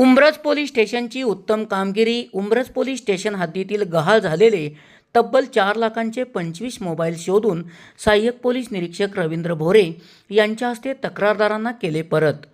Umbraj police स्टेशनची उत्तम कामगिरी. Umbraj police station हद्दीतील गहाळ झालेले तब्बल चार लाखांचे पंचवीस मोबाईल शोधून सहाय्यक पोलीस निरीक्षक रवींद्र भोरे यांच्या हस्ते तक्रारदारांना केले परत.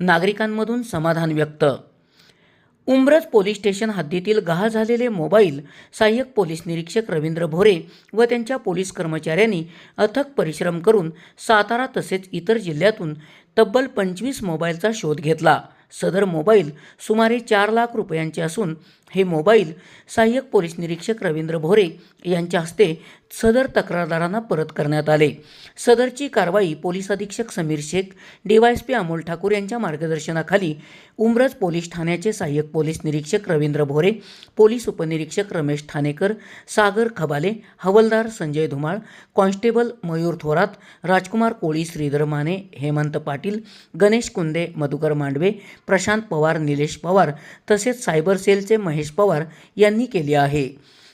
नागरिकांमधून समाधान व्यक्त. उंब्रज पोलीस स्टेशन हद्दीतील गहाळ झालेले मोबाईल सहाय्यक पोलीस निरीक्षक रवींद्र भोरे व त्यांच्या पोलीस कर्मचाऱ्यांनी अथक परिश्रम करून सातारा तसेच इतर जिल्ह्यातून तब्बल पंचवीस मोबाईलचा शोध घेतला. सदर मोबाईल सुमारे चार लाख रुपयांचे असून हे मोबाईल सहाय्यक पोलीस निरीक्षक रवींद्र भोरे यांच्या हस्ते सदर तक्रारदारांना परत करण्यात आले. सदरची कारवाई पोलीस अधीक्षक समीर शेख डीवायएसपी अमोल ठाकूर यांच्या मार्गदर्शनाखाली उमरज पोलीस ठाण्याचे सहाय्यक पोलीस निरीक्षक रवींद्र भोरे पोलीस उपनिरीक्षक रमेश ठाणेकर सागर खबाले हवलदार संजय धुमाळ कॉन्स्टेबल मयूर थोरात राजकुमार कोळी श्रीधर माने हेमंत पाटील गणेश कुंदे मधुकर मांडवे प्रशांत पवार निलेश पवार तसेच सायबर सेलचे महेश पवार यांनी केले आहे.